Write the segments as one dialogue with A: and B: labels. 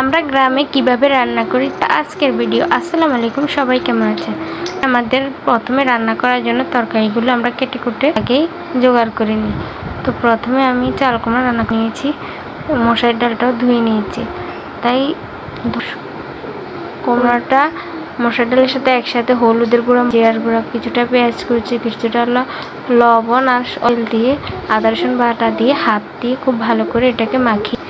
A: আমরা গ্রামে কীভাবে রান্না করি তা আজকের ভিডিও আসসালামু আলাইকুম, সবাই কেমন আছেন? আমাদের প্রথমে রান্না করার জন্য তরকারিগুলো আমরা কেটে কুটে আগেই জোগাড় করে নিই। তো প্রথমে আমি চাল কুমড়া রান্না করে নিয়েছি, মশারির ডালটাও ধুয়ে নিয়েছি। তাই কুমড়োটা মশার ডালের সাথে একসাথে হলুদের গুঁড়া, জিরার গুঁড়া, কিছুটা পেঁয়াজ কুচি, কিছুটা লবণ আর অয়েল দিয়ে আদা রসুন বাটা দিয়ে হাত দিয়ে খুব ভালো করে এটাকে মাখিয়ে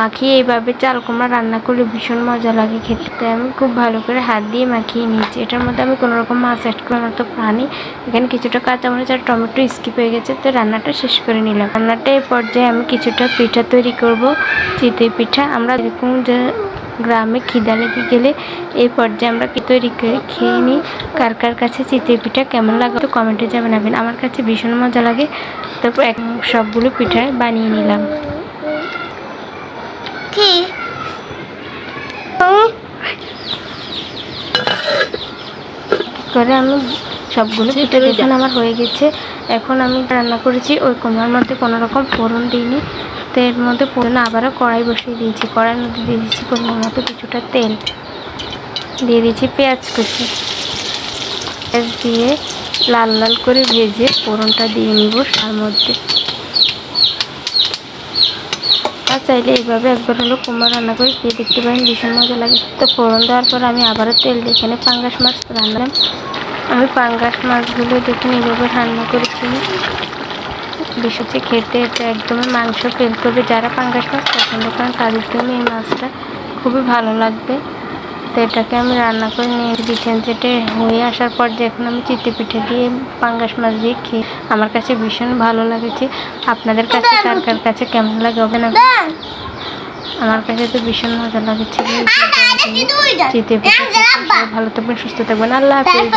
A: মাখিয়ে এইভাবে চাল কুমড়া রান্না করলে ভীষণ মজা লাগে খেতে। তাই আমি খুব ভালো করে হাত দিয়ে মাখিয়ে নিয়েছি। এটার মধ্যে আমি কোনো রকম মাছ অ্যাড করে মতো পানি। এখানে কিছুটা কাঁচামরিচ আর টমেটো স্কিপ হয়ে গেছে, তো রান্নাটা শেষ করে নিলাম। রান্নাটা এই পর্যায়ে আমি কিছুটা পিঠা তৈরি করব, চিতই পিঠা। আমরা এরকম যে গ্রামে খিদা লেগে গেলে এই পর্যায়ে আমরা কি তৈরি করে খেয়ে নিই। কার কার কাছে চিতই পিঠা কেমন লাগে তো কমেন্টে জানাবেন। আমার কাছে ভীষণ মজা লাগে। তারপর এক সবগুলো পিঠায় বানিয়ে নিলাম।
B: কি?
A: করে আমি সবগুলো পিঠা যখন আমার হয়ে গেছে। এখন আমি রান্না করেছি ওই কুমড়ার মধ্যে কোনো রকম ফোড়ন দিইনি। তো এর মধ্যে ফোড়ন আবারও কড়াই বসিয়ে দিয়েছি। কড়াইয়ের মধ্যে দিয়ে দিয়েছি পরিমাণ মতো কিছুটা তেল। দিয়ে দিয়েছি পেঁয়াজ কুচি। পেঁয়াজ দিয়ে লাল লাল করে ভেজে ফোড়নটা দিয়ে নিব তার মধ্যে। আর চাইলে এইভাবে একবার হলো কুমড়া রান্না করে খেয়ে দেখতে পারেন, ভীষণ মজা লাগে। তো ফোড়ন দেওয়ার পর আমি আবারও তেল দিয়ে এখানে পাঙ্গাস মাছ রান্না আমি পাঙ্গাস মাছগুলো দেখুন এইভাবে রান্না করেছি। বিশেষ খেতে এটা একদমই মাংস ফেল করবে। যারা পাঙ্গাস মাছ পছন্দ করেন তাদের জন্য এই মাছটা খুবই ভালো লাগবে। তো এটাকে আমি রান্না করে নিয়ে দিচ্ছেন যেটা হয়ে আসার পর যে এখন আমি চিত্তে পিঠে দিয়ে পাঙ্গাস মাছ দিয়ে খেয়ে আমার কাছে ভীষণ ভালো লাগেছে। আপনাদের কাছে কার কার কাছে কেমন লাগে হবে না আমার কাছে তো ভীষণ মজা লাগেছে। চিতে পিঠে ভালো থাকবেন সুস্থ থাকবেন। আল্লাহ হাফিজ।